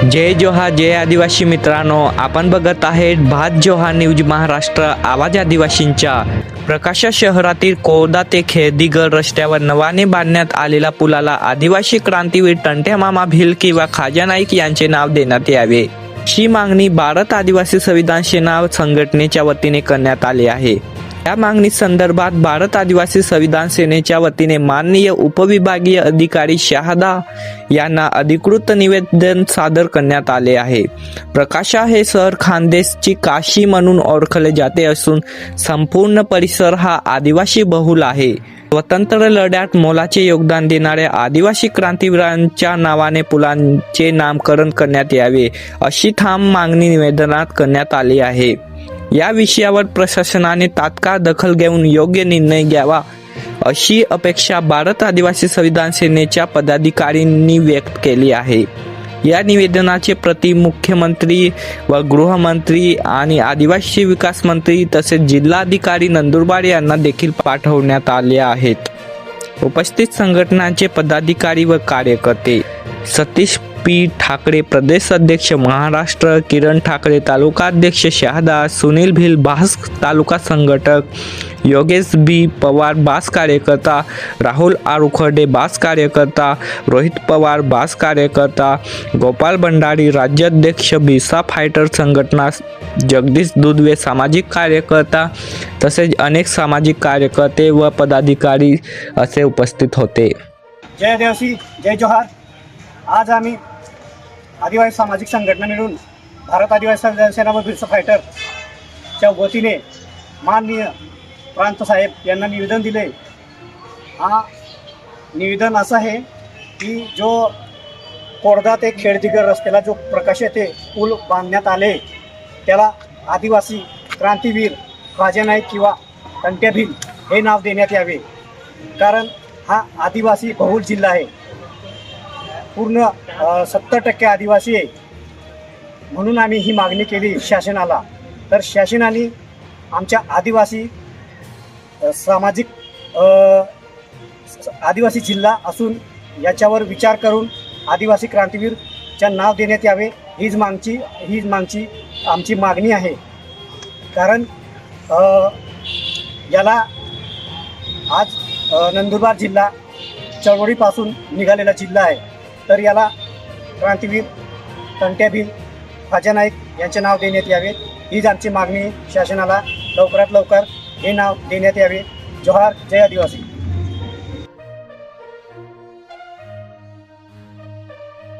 जय जोहा जय आदिवासी मित्रांनो. आपण बघत आहेत भात जोहा न्यूज महाराष्ट्र आवाज आदिवासींच्या. प्रकाशा शहरातील कोरदा ते खेळदीगड रस्त्यावर नवाने बांधण्यात आलेला पुलाला आदिवासी क्रांतीवीर टंट्या मामा भिल किंवा खाजा नाईक यांचे नाव देण्यात यावे. ही मागणी भारत आदिवासी संविधान सेना संघटनेच्या वतीने करण्यात आली आहे. या मागणी संदर्भात भारत आदिवासी संविधान सेनेच्या वतीने माननीय उपविभागीय अधिकारी शहादा यांना अधिकृत निवेदन सादर करण्यात आले आहे. प्रकाशा हे शहर खानदेशची काशी म्हणून ओळखले जाते असून संपूर्ण परिसर हा आदिवासी बहुल आहे. स्वतंत्र लढ्यात मोलाचे योगदान देणाऱ्या आदिवासी क्रांतीवीरांच्या नावाने पुलांचे नामकरण करण्यात यावे अशी ठाम मागणी निवेदनात करण्यात आली आहे. या विषयावर प्रशासनाने तात्काळ दखल घेऊन योग्य निर्णय घ्यावा अशी अपेक्षा भारत आदिवासी संविधान सेनेच्या पदाधिकाऱ्यांनी व्यक्त केली आहे. या निवेदनाचे प्रति मुख्यमंत्री व गृहमंत्री आणि आदिवासी विकास मंत्री तसेच जिल्हाधिकारी नंदुरबार यांना देखील पाठवण्यात आले आहेत. उपस्थित संघटनांचे पदाधिकारी व कार्यकर्ते सतीश पी ठाकरे प्रदेश अध्यक्ष, महाराष्ट्र किरण ठाकरे तालुका अध्यक्ष, शहादा सुनील भिल, बास तालुका संघटक योगेश बी पवार, बास कार्यकर्ता, राहुल आरुखर्डे बास कार्यकर्ता, रोहित पवार, बास कार्यकर्ता, गोपाल भंडारी राज्याध्यक्ष बिसा फायटर संघटना जगदीश दुधवे, सामाजिक कार्यकर्ता तसेच अनेक सामाजिक कार्यकर्ते व पदाधिकारी असे उपस्थित होते. जय आदिवासी जय जोहार. आज आम्ही आदिवासी सामाजिक संघटना मिळून भारत आदिवासी जनसेना व बिरसा फायटरच्या वतीने माननीय प्रांत साहेब यांना निवेदन दिले. हा निवेदन असं आहे की जो कोरदा ते खेडदिगर रस्त्याला जो प्रकाश येथे पूल बांधण्यात आले त्याला आदिवासी क्रांतीवीर राजा नाईक किंवा कंट्या भील हे नाव देण्यात यावे. कारण हा आदिवासी बहुल जिल्हा आहे. पूर्ण सत्तर टक्के आदिवासी आहे. म्हणून आम्ही ही मागणी केली शासनाला. तर शासनाने आमच्या आदिवासी सामाजिक आदिवासी जिल्हा असून याच्यावर विचार करून आदिवासी क्रांतीवीरच्या नाव देण्यात यावे हीच मागची हीच मागची आमची मागणी आहे. कारण याला आज नंदुरबार जिल्हा चळवळीपासून निघालेला जिल्हा आहे. तर याला क्रांतीवीर तंट्याभीम खाजा नाईक यांचे नाव देण्यात यावे. हीच आमची मागणी शासनाला लवकरात लवकर हे नाव देण्यात यावे. जोहार जय आदिवासी.